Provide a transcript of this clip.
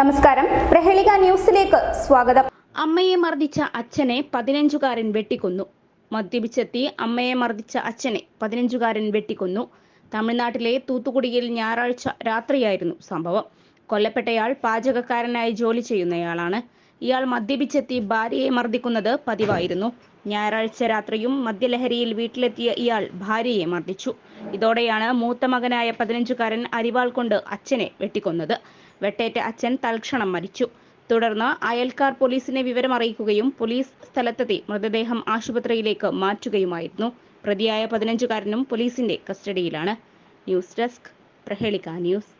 നമസ്കാരം. പ്രഹേളിക ന്യൂസിലേക്ക് സ്വാഗതം. അമ്മയെ മർദ്ദിച്ച അച്ഛനെ പതിനഞ്ചുകാരൻ വെട്ടിക്കൊന്നു. മദ്യപിച്ചെത്തി അമ്മയെ മർദ്ദിച്ച അച്ഛനെ പതിനഞ്ചുകാരൻ വെട്ടിക്കൊന്നു. തമിഴ്നാട്ടിലെ തൂത്തുക്കുടിയിൽ ഞായറാഴ്ച രാത്രിയായിരുന്നു സംഭവം. കൊല്ലപ്പെട്ടയാൾ പാചകക്കാരനായി ജോലി ചെയ്യുന്നയാളാണ്. ഇയാൾ മദ്യപിച്ചെത്തി ഭാര്യയെ മർദ്ദിക്കുന്നത് പതിവായിരുന്നു. ഞായറാഴ്ച രാത്രിയും മദ്യലഹരിയിൽ വീട്ടിലെത്തിയ ഇയാൾ ഭാര്യയെ മർദ്ദിച്ചു. ഇതോടെയാണ് മൂത്ത മകനായ പതിനഞ്ചുകാരൻ അരിവാൾ കൊണ്ട് അച്ഛനെ വെട്ടിക്കൊന്നത്. വെട്ടേറ്റ അച്ഛൻ തൽക്ഷണം മരിച്ചു. തുടർന്ന് അയൽക്കാർ പോലീസിനെ വിവരമറിയിക്കുകയും പോലീസ് സ്ഥലത്തെത്തി മൃതദേഹം ആശുപത്രിയിലേക്ക് മാറ്റുകയുമായിരുന്നു. പ്രതിയായ പതിനഞ്ചുകാരനും പോലീസിന്റെ കസ്റ്റഡിയിലാണ്. ന്യൂസ് ഡെസ്ക് പ്രഹേളിക ന്യൂസ്.